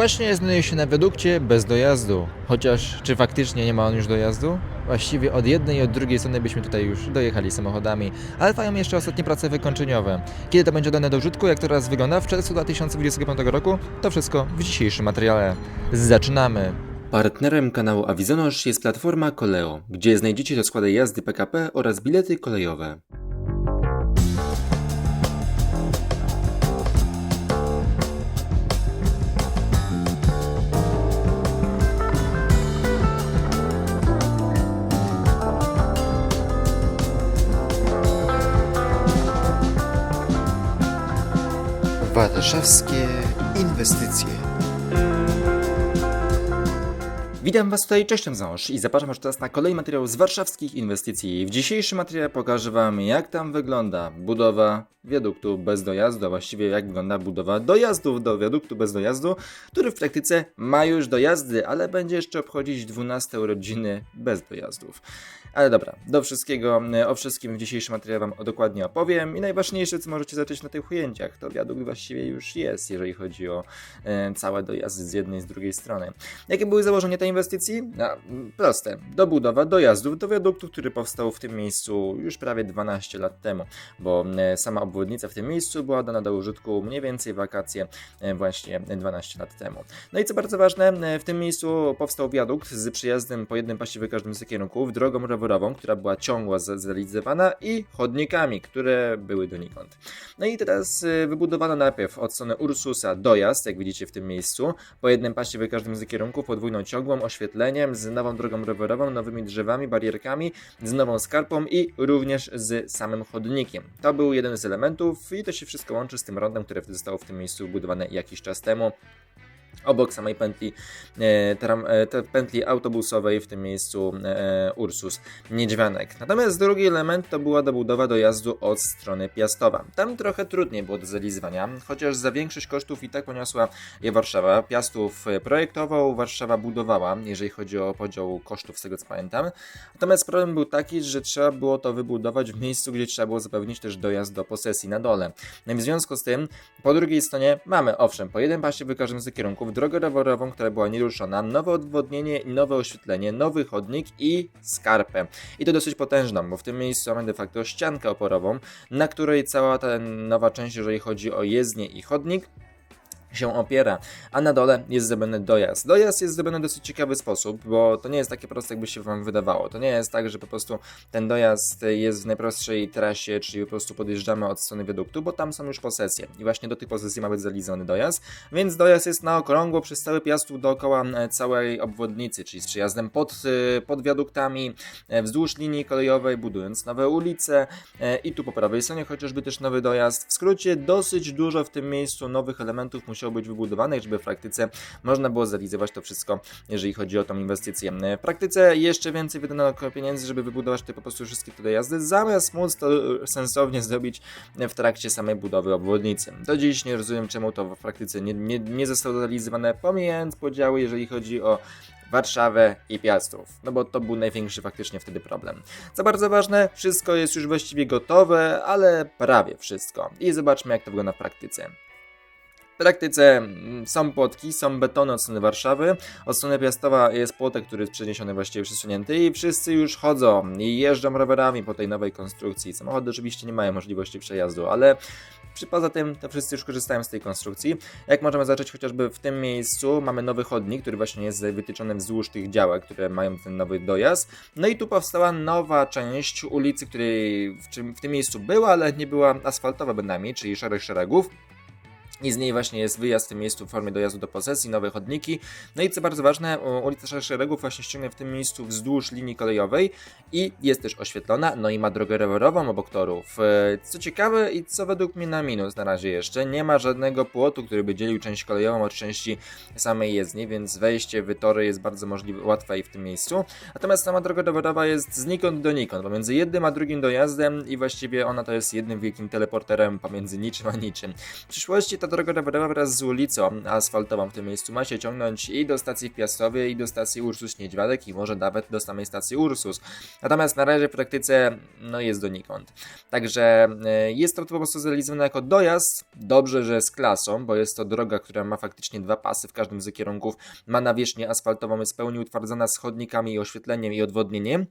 Właśnie znajduje się na wiadukcie bez dojazdu. Chociaż czy faktycznie nie ma on już dojazdu? Właściwie od jednej i od drugiej strony byśmy tutaj już dojechali samochodami, ale trwają jeszcze ostatnie prace wykończeniowe. Kiedy to będzie dane do użytku, jak to teraz wygląda w czerwcu 2025 roku, to wszystko w dzisiejszym materiale. Zaczynamy! Partnerem kanału Avizonosz jest platforma Koleo, gdzie znajdziecie rozkłady jazdy PKP oraz bilety kolejowe. Warszawskie inwestycje. Witam Was tutaj, cześć Ząż i zapraszam Was teraz na kolejny materiał z warszawskich inwestycji. W dzisiejszym materiale pokażę Wam jak tam wygląda budowa wiaduktu bez dojazdu, a właściwie jak wygląda budowa dojazdów do wiaduktu bez dojazdu, który w praktyce ma już dojazdy, ale będzie jeszcze obchodzić 12 urodziny bez dojazdów. Ale dobra, do wszystkiego, e, o wszystkim w dzisiejszym materiale Wam dokładnie opowiem i najważniejsze, co możecie zacząć na tych ujęciach, to wiadukt właściwie już jest, jeżeli chodzi o e, całe dojazdy z jednej i z drugiej strony. Jakie były założenia tej inwestycji? No, mm, proste. Dobudowa dojazdów do wiaduktu, który powstał w tym miejscu już prawie 12 lat temu, bo e, sama obwodnica w tym miejscu była dana do użytku mniej więcej wakacje e, właśnie 12 lat temu. No i co bardzo ważne, e, w tym miejscu powstał wiadukt z przyjazdem po jednym pasie w każdym z kierunków, drogą rowerową, która była ciągła zrealizowana i chodnikami, które były donikąd. No i teraz wybudowano najpierw od strony Ursusa dojazd, jak widzicie w tym miejscu, po jednym pasie w każdym z kierunków, podwójną ciągłą, oświetleniem, z nową drogą rowerową, nowymi drzewami, barierkami, z nową skarpą i również z samym chodnikiem. To był jeden z elementów i to się wszystko łączy z tym rondem, które zostało w tym miejscu wybudowane jakiś czas temu. Obok samej pętli, e, tram, e, pętli autobusowej w tym miejscu e, Ursus Niedźwianek. Natomiast drugi element to była dobudowa dojazdu od strony Piastowa. Tam trochę trudniej było do zrealizowania, chociaż za większość kosztów i tak poniosła je Warszawa. Piastów projektował, Warszawa budowała, jeżeli chodzi o podział kosztów, z tego co pamiętam. Natomiast problem był taki, że trzeba było to wybudować w miejscu, gdzie trzeba było zapewnić też dojazd do posesji na dole. W związku z tym, po drugiej stronie mamy, owszem, po jednym pasie w każdym z kierunków, drogę rowerową, która była nieruszona, nowe odwodnienie, nowe oświetlenie, nowy chodnik i skarpę. I to dosyć potężną, bo w tym miejscu mamy de facto ściankę oporową, na której cała ta nowa część, jeżeli chodzi o jezdnię i chodnik, się opiera, a na dole jest zrobiony dojazd. Dojazd jest zrobiony w dosyć ciekawy sposób, bo to nie jest takie proste, jakby się Wam wydawało. To nie jest tak, że po prostu ten dojazd jest w najprostszej trasie, czyli po prostu podjeżdżamy od strony wiaduktu, bo tam są już posesje i właśnie do tych posesji ma być zrealizowany dojazd, więc dojazd jest na okrągło przez cały Piastów dookoła e, całej obwodnicy, czyli z przyjazdem pod, e, pod wiaduktami, e, wzdłuż linii kolejowej, budując nowe ulice i tu po prawej stronie chociażby też nowy dojazd. W skrócie dosyć dużo w tym miejscu nowych elementów musiało być wybudowanych, żeby w praktyce można było zrealizować to wszystko, jeżeli chodzi o tą inwestycję. W praktyce jeszcze więcej wydano pieniędzy, żeby wybudować tutaj po prostu wszystkie te dojazdy, zamiast móc to e, sensownie zrobić w trakcie samej budowy obwodnicy. Do dziś nie rozumiem, czemu to w praktyce nie, nie, nie zostało zrealizowane, pomijając podziały, jeżeli chodzi o Warszawę i Piastów, no bo to był największy faktycznie wtedy problem. Co bardzo ważne, wszystko jest już właściwie gotowe, ale prawie wszystko. I zobaczmy, jak to wygląda w praktyce. Praktyce mm, są płotki, są betony od strony Warszawy, od strony Piastowa jest płotek, który jest przeniesiony właściwie przesunięty i wszyscy już chodzą i jeżdżą rowerami po tej nowej konstrukcji. Samochody oczywiście nie mają możliwości przejazdu, ale poza tym to wszyscy już korzystają z tej konstrukcji. Jak możemy zacząć chociażby w tym miejscu, mamy nowy chodnik, który właśnie jest wytyczony wzdłuż tych działek, które mają ten nowy dojazd. No i tu powstała nowa część ulicy, której w, w tym miejscu była, ale nie była asfaltowa bynajmniej, czyli szereg szeregów. I z niej właśnie jest wyjazd w tym miejscu w formie dojazdu do posesji, nowe chodniki. No i co bardzo ważne, ulica Szereg Szeregów właśnie ściągnie w tym miejscu wzdłuż linii kolejowej i jest też oświetlona, no i ma drogę rowerową obok torów. E, Co ciekawe i co według mnie na minus na razie jeszcze, nie ma żadnego płotu, który by dzielił część kolejową od części samej jezdni, więc wejście w tory jest bardzo możliwe, łatwe i w tym miejscu. Natomiast sama droga rowerowa jest znikąd donikąd, pomiędzy jednym a drugim dojazdem i właściwie ona to jest jednym wielkim teleporterem pomiędzy niczym a niczym. W przyszłości ta droga rowerowa wraz z ulicą asfaltową w tym miejscu ma się ciągnąć i do stacji w Piastowie, i do stacji Ursus Niedźwiadek, i może nawet do samej stacji Ursus. Natomiast na razie w praktyce no jest donikąd. Także e, jest to po prostu zrealizowane jako dojazd. Dobrze, że z klasą, bo jest to droga, która ma faktycznie dwa pasy w każdym z kierunków. Ma nawierzchnię asfaltową, jest w pełni utwardzona z chodnikami i oświetleniem i odwodnieniem.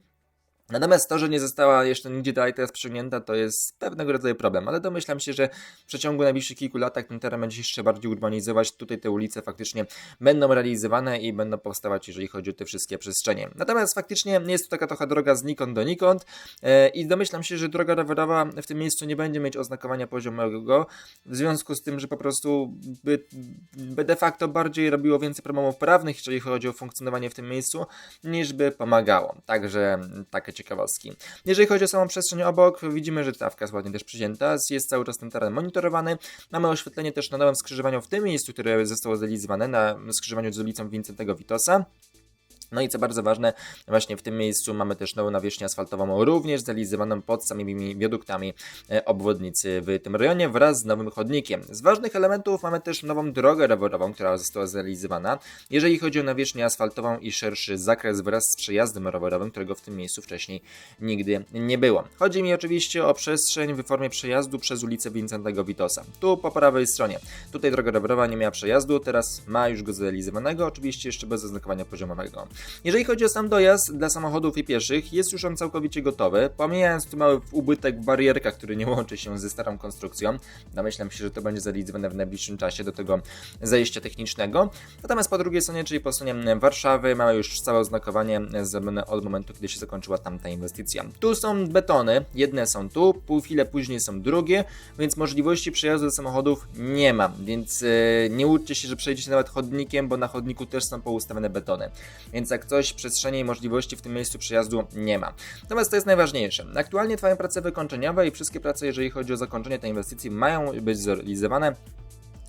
Natomiast to, że nie została jeszcze nigdzie dalej teraz przesunięta, to jest pewnego rodzaju problem, ale domyślam się, że w przeciągu najbliższych kilku latach ten teren będzie jeszcze bardziej urbanizować. Tutaj te ulice faktycznie będą realizowane i będą powstawać, jeżeli chodzi o te wszystkie przestrzenie. Natomiast faktycznie jest to taka trochę droga znikąd donikąd e, i domyślam się, że droga rowerowa w tym miejscu nie będzie mieć oznakowania poziomego, w związku z tym, że po prostu by, by de facto bardziej robiło więcej problemów prawnych, jeżeli chodzi o funkcjonowanie w tym miejscu, niż by pomagało. Także takie ciekawostki. Jeżeli chodzi o samą przestrzeń obok, widzimy, że trawka jest ładnie też przycięta, jest cały czas ten teren monitorowany. Mamy oświetlenie też na nowym skrzyżowaniu w tym miejscu, które zostało zrealizowane na skrzyżowaniu z ulicą Wincentego Witosa. No i co bardzo ważne, właśnie w tym miejscu mamy też nową nawierzchnię asfaltową, również zrealizowaną pod samymi wiaduktami e, obwodnicy w tym rejonie wraz z nowym chodnikiem. Z ważnych elementów mamy też nową drogę rowerową, która została zrealizowana, jeżeli chodzi o nawierzchnię asfaltową i szerszy zakres wraz z przejazdem rowerowym, którego w tym miejscu wcześniej nigdy nie było. Chodzi mi oczywiście o przestrzeń w formie przejazdu przez ulicę Wincentego Witosa. Tu po prawej stronie. Tutaj droga rowerowa nie miała przejazdu, teraz ma już go zrealizowanego, oczywiście jeszcze bez oznakowania poziomowego. Jeżeli chodzi o sam dojazd dla samochodów i pieszych, jest już on całkowicie gotowy, pomijając tu mały ubytek w barierkach, który nie łączy się ze starą konstrukcją. Domyślam się, że to będzie zrealizowane w najbliższym czasie do tego zejścia technicznego. Natomiast po drugiej stronie, czyli po stronie Warszawy, mamy już całe oznakowanie zrobione od momentu, kiedy się zakończyła tamta inwestycja. Tu są betony, jedne są tu, pół chwilę później są drugie, więc możliwości przejazdu do samochodów nie ma, więc e, nie łudźcie się, że przejdziecie nawet chodnikiem, bo na chodniku też są poustawione betony. Więc jak coś, przestrzeni i możliwości w tym miejscu przejazdu nie ma. Natomiast to jest najważniejsze. Aktualnie trwają prace wykończeniowe i wszystkie prace, jeżeli chodzi o zakończenie tej inwestycji, mają być zrealizowane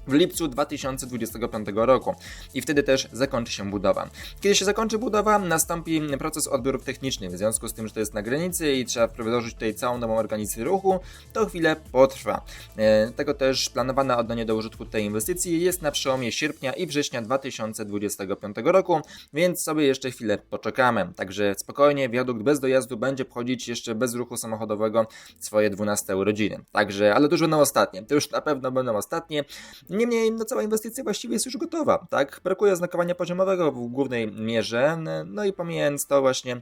w lipcu 2025 roku i wtedy też zakończy się budowa. Kiedy się zakończy budowa, nastąpi proces odbiorów technicznych. W związku z tym, że to jest na granicy i trzeba wdrożyć tutaj całą nową organizację ruchu, to chwilę potrwa. E, Tego też planowane oddanie do użytku tej inwestycji jest na przełomie sierpnia i września 2025 roku, więc sobie jeszcze chwilę poczekamy. Także spokojnie, wiadukt bez dojazdu będzie wchodzić jeszcze bez ruchu samochodowego swoje 12 urodziny. Także, ale to już będą ostatnie. To już na pewno będą ostatnie. Niemniej no, cała inwestycja właściwie jest już gotowa, tak? Brakuje oznakowania poziomowego w głównej mierze, no i pomijając to właśnie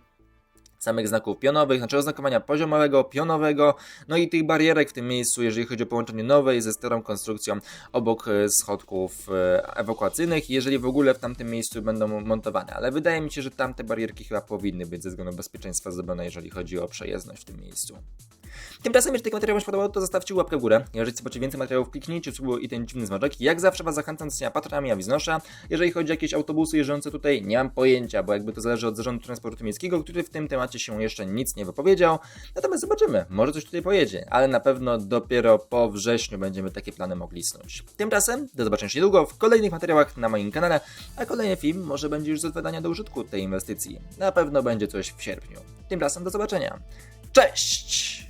samych znaków pionowych, znaczy oznakowania poziomowego, pionowego, no i tych barierek w tym miejscu, jeżeli chodzi o połączenie nowej ze starą konstrukcją obok e, schodków e, ewakuacyjnych, jeżeli w ogóle w tamtym miejscu będą montowane, ale wydaje mi się, że tamte barierki chyba powinny być ze względu bezpieczeństwa zrobione, jeżeli chodzi o przejezdność w tym miejscu. Tymczasem, jeżeli taki materiał Wam się podobał, to zostawcie łapkę w górę. Jeżeli chcecie więcej materiałów, kliknijcie w i ten dziwny smaczek. Jak zawsze Was zachęcam do stania patronami Awiznosza. Jeżeli chodzi o jakieś autobusy jeżdżące tutaj, nie mam pojęcia, bo jakby to zależy od zarządu transportu miejskiego, który w tym temacie się jeszcze nic nie wypowiedział. Natomiast zobaczymy, może coś tutaj pojedzie, ale na pewno dopiero po wrześniu będziemy takie plany mogli snuć. Tymczasem, do zobaczenia już niedługo w kolejnych materiałach na moim kanale, a kolejny film może będzie już z odpowiadania do użytku tej inwestycji. Na pewno będzie coś w sierpniu. Tymczasem do zobaczenia. Cześć!